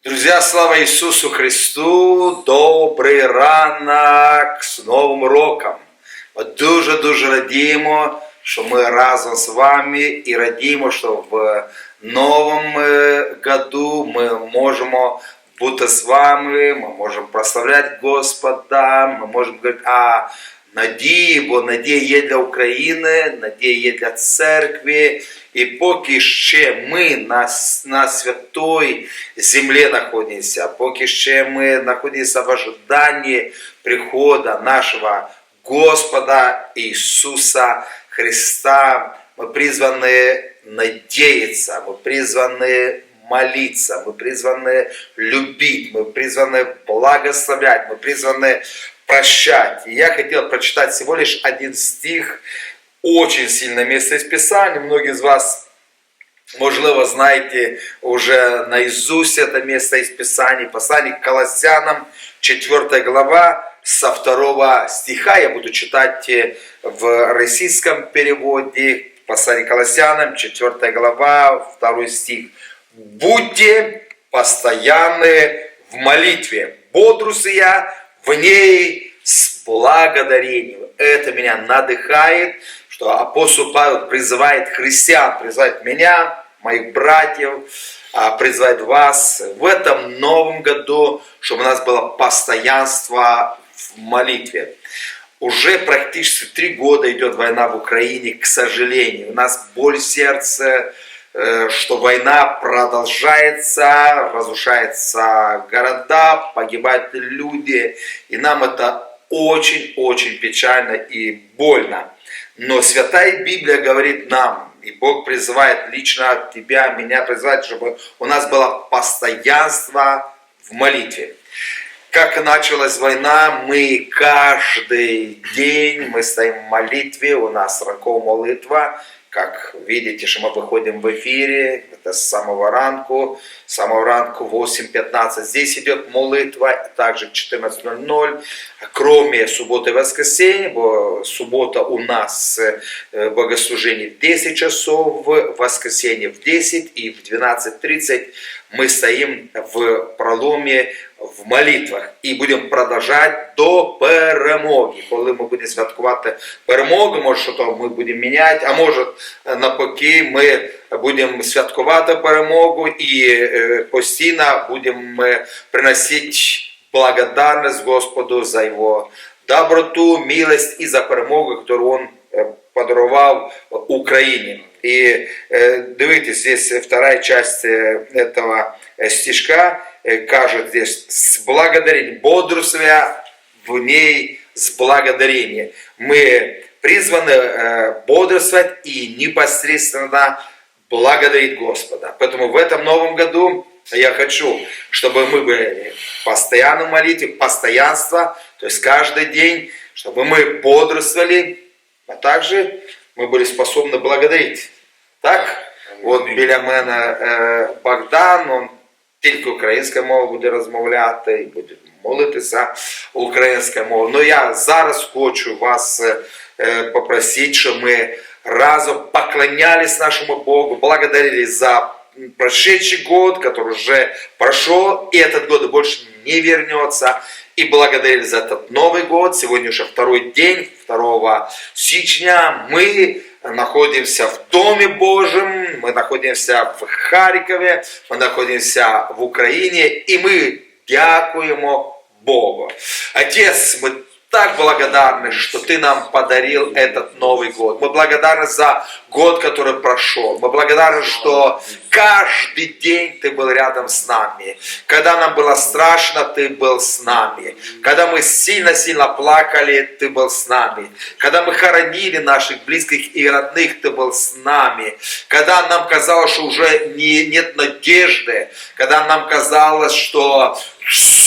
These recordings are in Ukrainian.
Друзья, слава Ісусу Христу! Добрий ранок з Новим роком! Ми дуже-дуже радіємо, що ми разом з вами і радіємо, що в новому е, году ми можемо бути з вами, ми можемо прославляти Господа, ми можемо говорити о надії, бо надія є для України, надія є для церкви. І поки ще ми на, с- на святої землі знаходимося, поки ще ми знаходимося в ожиданні приходу нашого Господа Ісуса Христа, мы призваны надеяться, мы призваны молиться, мы призваны любить, мы призваны благословлять, мы призваны прощать. И я хотел прочитать всего лишь один стих, очень сильное место из Писания. Многие из вас Можливо, знаєте уже наизусть это место из Писаний. Послание к Колоссянам, 4 глава, со 2 стиха. Я буду читать э, в российском переводе. Послание к Колоссянам, 4 глава, 2 стих. «Будьте постоянны в молитве, бодрствуя в ней с благодарением». Это меня надыхает, что апостол Павел призывает христиан, призывает меня, моих братьев, а, призывает вас в этом новом году, чтобы у нас было постоянство в молитве. Уже практически три года идет война в Украине, к сожалению. У нас боль э, что война продолжается, разрушаются города, погибают люди. И нам это очень-очень печально и больно. Но Святая Библия говорит нам, и Бог призывает лично тебя, меня призывает, чтобы у нас было постоянство в молитве. Как началась война, мы каждый день мы стоим в молитве, у нас ранкова молитва. Как видите, что мы выходим в эфире, это с самого ранку, с самого ранку 8.15. Здесь идет молитва, также 14.00, кроме субботы и воскресенья, бо суббота у нас э, богослужение в 10 часов, в воскресенье в 10 и в 12.30 мы стоим в проломе в молитвах і будемо продовжати до перемоги. Коли ми будемо святкувати перемогу, може, що то ми будемо міняти, а може навпаки, ми будемо святкувати перемогу і е, постійно будемо е, приносити благодарность Господу за Його доброту, милость і за перемогу, яку е, подарував Україні. Э, дивитесь, здесь вторая часть этого стишка кажет здесь с благодарением, бодрствуя в ней с благодарением. Мы призваны э, бодрствовать и непосредственно благодарить Господа. Поэтому в этом новом году я хочу, чтобы мы были постоянно в молитве, постоянство, то есть каждый день, чтобы мы бодрствовали, а также ми були способні благодарити. Так? От біля мене е, Богдан, він тільки українською мовою буде розмовляти і буде молитися українською мовою. Ну я зараз хочу вас е, е, попросити, щоб ми разом поклонялись нашему Богу, благодарили за прошедший год, который уже прошел, и этот год больше не вернется. И благодарили за этот Новый год. Сегодня уже второй день, 2 січня. Мы находимся в Доме Божьем, мы находимся в Харькове, мы находимся в Украине, и мы дякуємо Богу. Отец, мы так благодарны, что Ты нам подарил этот Новый год. Мы благодарны за год, который прошел. Мы благодарны, что каждый день Ты был рядом с нами. Когда нам было страшно, Ты был с нами. Когда мы сильно-сильно плакали, Ты был с нами. Когда мы хоронили наших близких и родных, Ты был с нами. Когда нам казалось, что уже не, нет надежды, когда нам казалось, что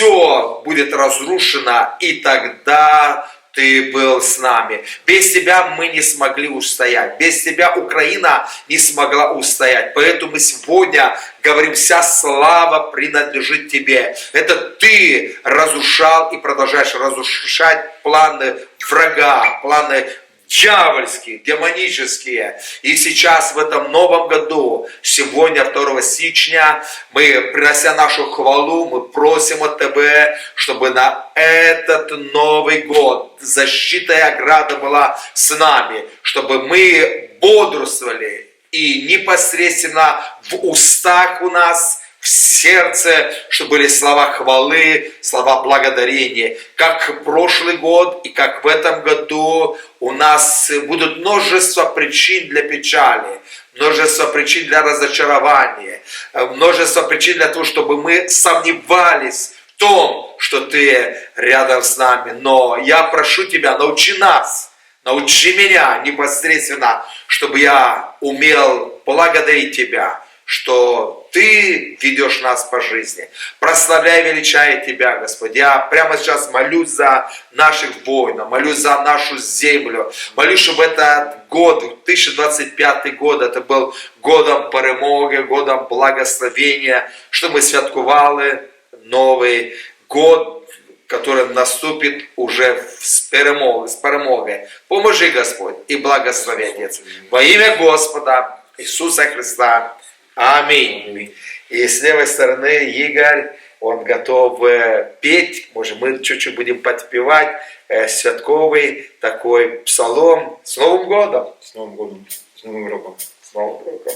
все будет разрушено, и тогда ты был с нами. Без тебя мы не смогли устоять. Без тебя Украина не смогла устоять. Поэтому мы сегодня говорим, вся слава принадлежит тебе. Это ты разрушал и продолжаешь разрушать планы врага, планы дьявольские, демонические. И сейчас в этом новом году, сегодня, 2 січня, мы, принося нашу хвалу, мы просим от Тебя, чтобы на этот Новый год защита и ограда была с нами, чтобы мы бодрствовали и непосредственно в устах у нас, в сердце, чтобы были слова хвалы, слова благодарения. Как прошлый год и как в этом году у нас будут множество причин для печали, множество причин для разочарования, множество причин для того, чтобы мы сомневались в том, что ты рядом с нами. Но я прошу тебя, научи нас, научи меня непосредственно, чтобы я умел благодарить тебя, что Ты ведешь нас по жизни. Прославляй, величай Тебя, Господь. Я прямо сейчас молюсь за наших воинов, молюсь за нашу землю. Молюсь, чтобы этот год, 2025 год, это был годом перемоги, годом благословения, что мы святкували Новый год, который наступит уже с перемогой, с перемогой. Поможи, Господь, и благослови, Отец. Во имя Господа Иисуса Христа. Аминь. И с левой стороны Игорь, он готов э, петь, может мы чуть-чуть будем подпевать э, святковый такой псалом с Новым годом. С Новым годом, с Новым роком. С Новым годом.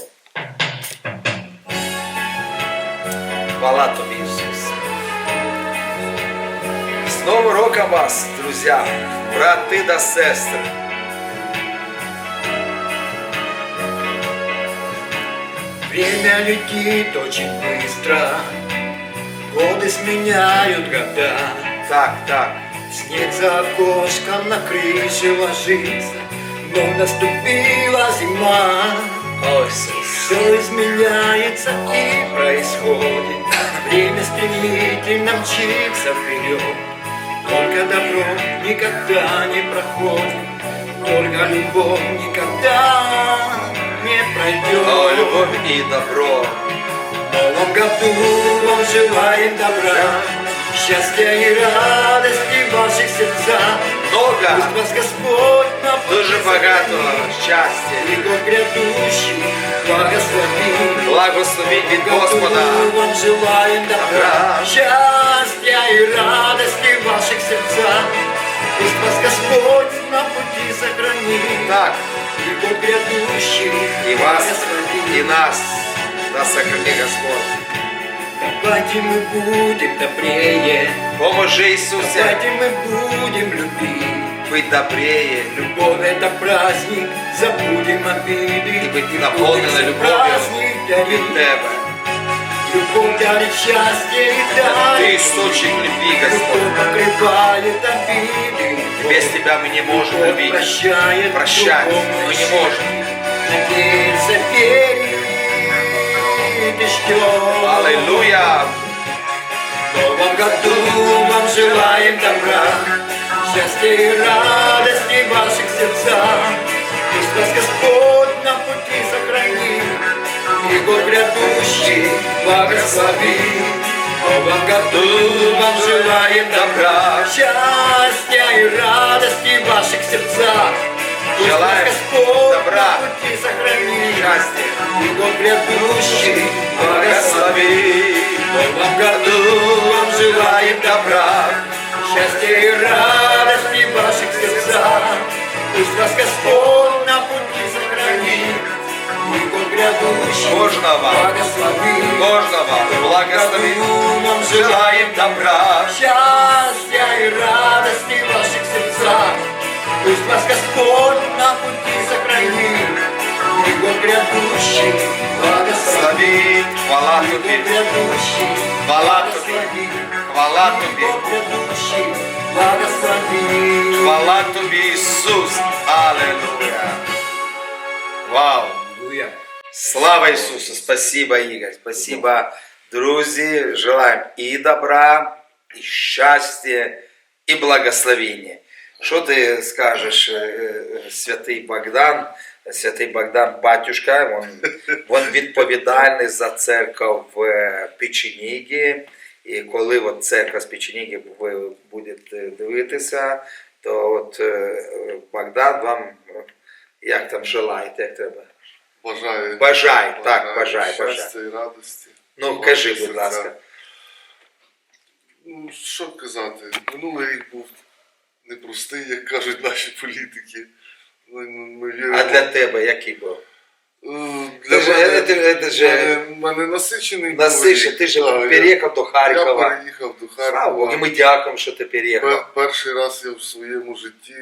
Хвала Тобі, Ісус. З Новим роком вас, друзі, брати та сестри. Время летит очень быстро, годы сменяют года. Так, так. Снег за окошком на крыше ложится, но наступила зима. О, Ісус. Все изменяется и происходит, время стремительно мчится вперед. Только добро никогда не проходит, только любовь никогда не пройдет. О, любовь и добро. В новом году вам желаем добра, счастья и радости в ваших сердцах. Много, Пусть вас Господь на пути дуже багато сохранит, и год грядущий благослови. Благословінь від Господа. вам желаем добра, Добра. счастья и радости в ваших сердцах. Пусть вас Господь на пути сохранит, Так, и год грядущий и вас, благослови. и нас. Да сохрани Господь. Давайте мы будем добрее, Поможи, Ісусе, давайте мы будем любить. быть добрее, Любовь это праздник, забудем обиды. и быть наполнена Любовь любовью праздник дарит. від Тебе. Любовь дарит счастье и Ты дарит. источник любви, Господь. Покрывает обиды. Без Тебя мы не можем Любовь любить. прощает, Прощать мы не можем. Надеяться, ждет. Аллилуйя! В новом году вам желаем добра, счастья и радости в ваших сердцах. Пусть вас Господь год грядущий благослови. В новом году вам желаем добра, счастья и радости в ваших сердцах. Желаем Господь добра, пути сохранит, Счастье, и год грядущий благослови. благослови. В году вам желаем добра, счастья и радости в ваших сердцах. Пусть вас Господь на пути сохранит, Кожного, благослови. кожного В благослови. году вам желаем Желаем добра. счастья и радости в ваших сердцах. Пусть вас Господь на пути сохранит, и год грядущий благослови. Слави, хвала И год Тобі, грядущий хвала Тобі, благослови. хвала И Тобі, год грядущий благослови. хвала Тобі, Ісус. Аллилуйя. Вау! Аллилуйя. Слава Ісусу! Спасибо, Ігор. Спасибо, друзі. Желаем і добра, і щастя, і благословення. Що ти скажеш, е, е, святий Богдан? Святий Богдан батюшка, він, він відповідальний за церкву в Печенігі. І коли от церква з Печеніги ви будете дивитися, то от е, Богдан вам як там желаєте, як треба? Бажаю. Бажай, так, бажай, щастя і радості. Ну, кажи, будь серця. ласка. Ну, що казати, минулий рік був непростий, як кажуть наші політики. Ми, віримо. А для тебе який був? Е, Для ж- мене, це- це ж- мене, мене насичений був Насише, рік. ти ж Так, я- переїхав до Я Харкова. переїхав до Слава Богу, і Харкова. ми дякуємо, що ти переїхав. Пер- Перший раз я в своєму житті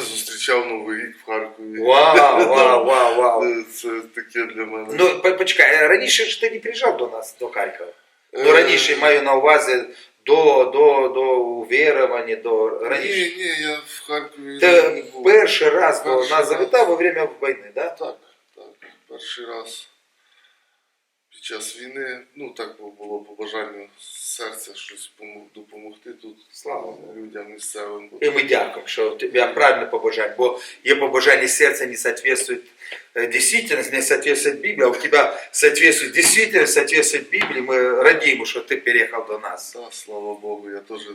зустрічав Новий рік в Харкові. Вау, вау, вау, вау. Е, Це таке для мене. Ну, по- почекай, раніше ж ти не приїжджав до нас, до Харкова. Е, Ну, раніше маю на увазі до, до, до увірування, до раніше. Ні, ні, я в Харкові Ти не був. перший раз до нас завітав во время війни, да? Так, так. Перший раз під час війни, ну так було по бажанню серця щось допомогти тут Слава людям місцевим. І ми дякуємо, що тебе правильне побажання, бо є побажання серця не соответствует э, действительности, не соответствует Библии, а у тебя соответствует действительность, соответствует Библии. Мы радіємо, що ти переїхав до нас. Та, слава Богу, я теж е,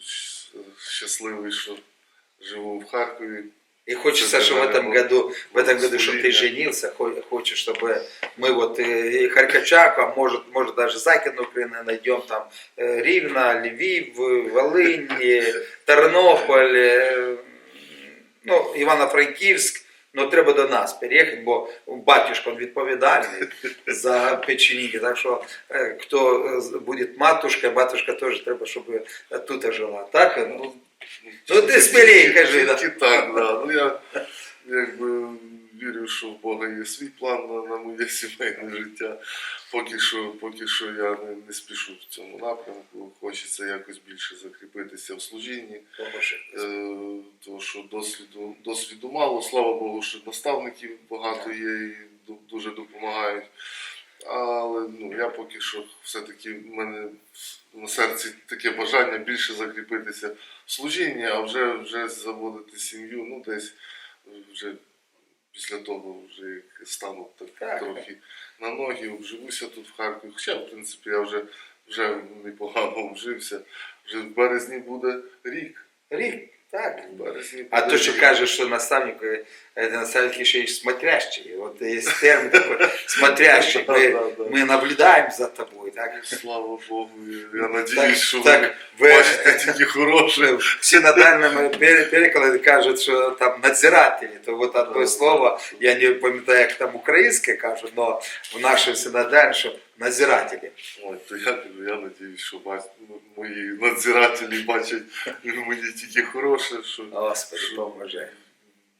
щ- щасливий, що живу в Харкові. И хочется, Это чтобы в для этом меня году, в этом году, чтобы ты благословение. женился, Хо- хочешь, чтобы мы вот э, и Харьковчак, а может, может даже Західну Україну найдем там э, Рівна, Львів, Волинь, э, Тернополь, э, ну, Івано-Франківськ. Ну, треба до нас переїхати, бо батюшка він відповідальний за печеніки. Так що е, хто е, буде матушка, батюшка теж треба, щоб е, тут жила. Так? Ну, Ну, ти смілей кажи. Тільки так, да. Ну я якби вірю, що в Бога є свій план на, на моє сімейне життя. Поки що, поки що я не, не спішу в цьому напрямку. Хочеться якось більше закріпитися в служінні. Е, тому що досвіду, досвіду мало. Слава Богу, що наставників багато є і дуже допомагають. Але ну, я поки що все-таки в мене на серці таке бажання більше закріпитися в служінні, а вже, вже заводити сім'ю, ну десь вже після того, вже як стану так, Так. трохи на ноги, обживуся тут в Харкові. Хоча, в принципі, я вже, вже непогано обжився. Вже в березні буде рік. Рік, так. А то, що кажеш, що наставник, е, наставник ще й смотрящий. От є термін такий смотрящий. Ми, ми наблюдаємо за тобою, так? Слава Богу, я Так, надіюсь, що так, ви бачите тільки хороше. Всі на пере- перекладі кажуть, що там надзиратели. То от одне слово, я не пам'ятаю, як там українське кажуть, але в нашому синодальні, що надзиратели. Ой, то я я надіюсь, що бач... мої надзирателі бачать мені тільки хороше, що Господи, що поможе.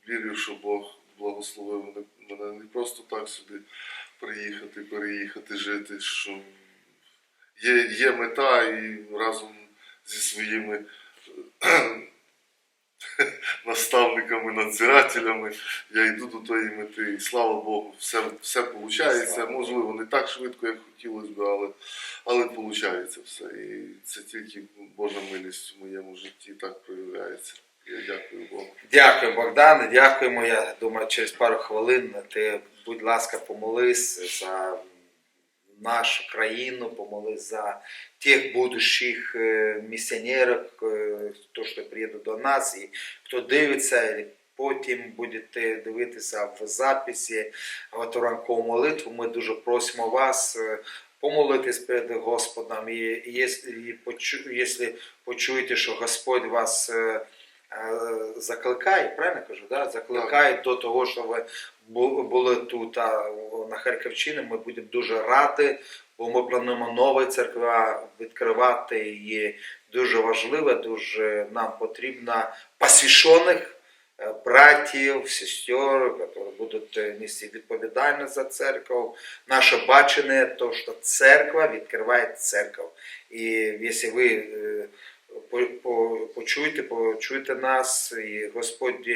вірю, що Бог благословив мене- мене не просто так сюди приїхати, переїхати, жити, що є, є мета і разом зі своїми наставниками, надзирателями я йду до тої мети. І слава Богу, все, все виходить. Слава Можливо, не так швидко, як хотілося б, але, але виходить все. І це тільки Божа милість в моєму житті так проявляється. Я дякую Богу. Дякую, Богдане, дякуємо. Я думаю, через пару хвилин ти, будь ласка, помолись за нашу країну, помолись за тих будущих е, місіонерів, е, хто що приїде до нас, і хто дивиться, і потім будете дивитися в записі от ранкову молитву. Ми дуже просимо вас. е, Помолитись перед Господом, і, якщо почуєте, що Господь вас закликає, правильно кажу, да? закликає до того, що ви були тут а, на Харківщині. Ми будемо дуже раді, бо ми плануємо нові церкви відкривати. І дуже важливо, дуже нам потрібно посвящених е, братів, сестер, які будуть е, нести відповідальність за церкву. Наше бачення, то, що церква відкриває церкву. І якщо ви е, по- по- почуєте, почуєте нас, і Господь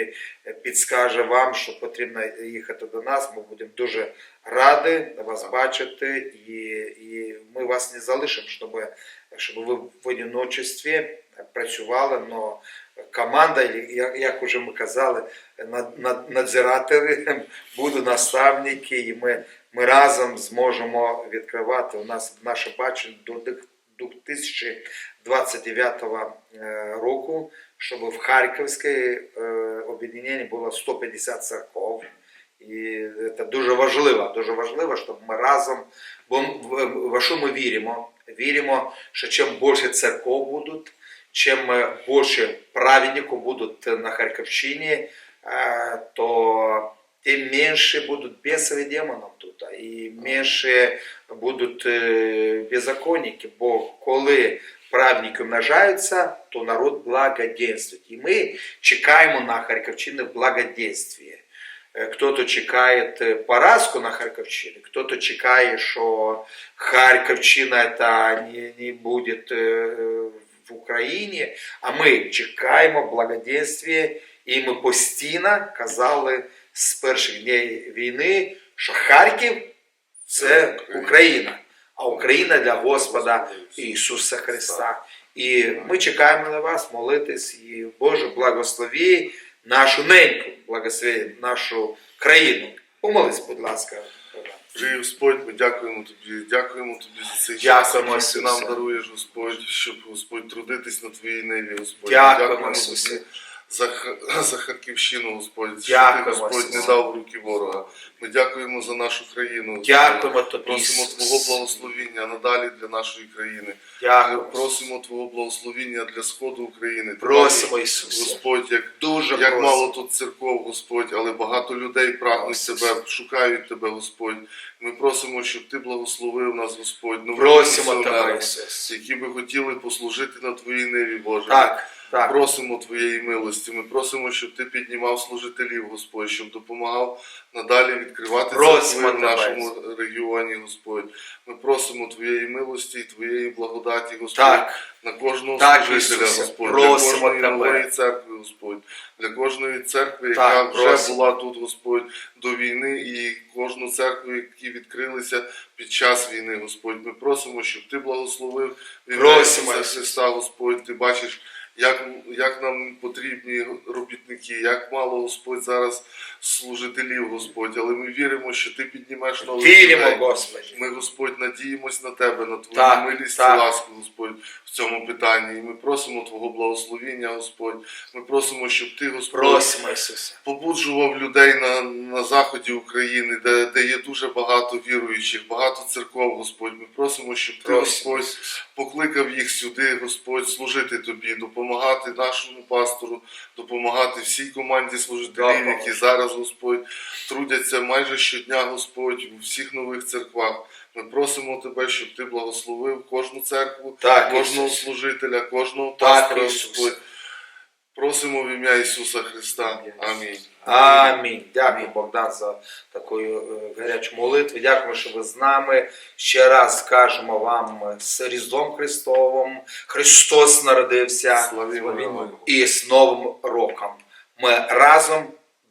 підскаже вам, що потрібно їхати до нас. Ми будемо дуже раді вас бачити, і, і ми вас не залишимо, щоб, щоб ви в одиночестві працювали. Но команда, як, уже ми казали, над, над, надзиратели, будуть наставники, і ми, ми разом зможемо відкривати. У нас наше бачення до 2029 е, року, щоб в Харківській е, об'єднанні було 150 церков. І це дуже важливо, дуже важливо, щоб ми разом, бо в- що ми віримо? Віримо, що чим більше церков будуть, чим е, більше праведників будуть на Харківщині, е, то тим менше будуть бісові демонів тут, і менше будуть е, беззаконники, бо коли праведники умножаються, то народ благоденствує. І ми чекаємо на Харківщину благоденствие. Чекає е, поразку на Харківщині, хто-то чекає, що Харківщина це не, не буде е, в Україні, а ми чекаємо благоденствия, і ми постійно казали з перших днів війни, що Харків це Україна, а Україна для Господа Ісуса Христа. І ми чекаємо на вас молитись, і Боже, благослови нашу неньку, благослови нашу країну. Помолись, будь ласка. Живий Господь, ми дякуємо тобі, дякуємо тобі за цей Дякуємо, час, який ти нам даруєш, Господь, щоб Господь трудитись на твоїй неві, Господь. Дякуємо, тобі Ісусе. За, за Харківщину, Господь, що ти, Господь, не дав в руки ворога. Ми дякуємо за нашу країну. Господь. Дякуємо тобі, Просимо Твого благословіння надалі для нашої країни. Дякуємо. Просимо Твого благословіння для Сходу України. Просимо, Ісусе. Господь, як Дуже як просимо. мало тут церков, Господь, але багато людей прагнуть тебе, шукають тебе, Господь. Ми просимо, щоб ти благословив нас, Господь, Просимо тебе, Ісус. які би хотіли послужити на Твоїй ниві, Боже. Так, так. Просимо Твоєї милості. Ми просимо, щоб Ти піднімав служителів, Господь, щоб допомагав надалі відкривати церкви в нашому регіоні, Господь. Ми просимо Твоєї милості і Твоєї благодаті, Господь, Так. на кожного Так, служителя, Ісусе, Господь, просимо для кожної Тебе. нової церкви, Господь, для кожної церкви, Так, яка вже просимо. була тут, Господь, до війни, і кожну церкву, які відкрилися під час війни, Господь. Ми просимо, щоб Ти благословив в ім'я Просимо, Ісуса Ісусе. Христа, Господь. Ти бачиш, як, як нам потрібні робітники, як мало Господь зараз служителів, Господь, але ми віримо, що Ти піднімеш нових Віримо, людей. Господи. Ми, Господь, надіємось на Тебе, на Твою Так, милість так. і ласку, Господь, в цьому питанні. І ми просимо Твого благословіння, Господь. Ми просимо, щоб Ти, Господь, Просимо, Ісусе. побуджував людей на, на заході України, де, де є дуже багато віруючих, багато церков, Господь. Ми просимо, щоб Ти, Господь, покликав їх сюди, Господь, служити тобі, допомагати нашому пастору, допомагати всій команді служителів, які зараз, Господь, трудяться майже щодня, Господь, у всіх нових церквах. Ми просимо тебе, щоб ти благословив кожну церкву, Так, кожного Ісусе. служителя, кожного пастора. Господь. Просимо в ім'я Ісуса Христа. Амінь. Амінь. Дякую, Богдан, за таку е, гарячу молитву. Дякую, що ви з нами. Ще раз скажемо вам з Різдвом Христовим. Христос народився Славімо і з Новим роком. Ми разом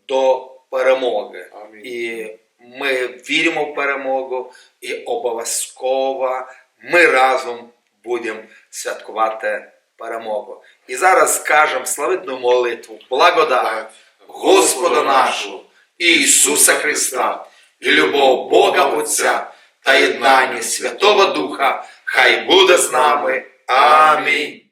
до перемоги. Амінь. І ми віримо в перемогу, і обов'язково ми разом будемо святкувати перемогу. І зараз скажемо славитну молитву, благодать Господа нашого Ісуса Христа і любов Бога Отця та єднання Святого Духа, хай буде з нами. Амінь.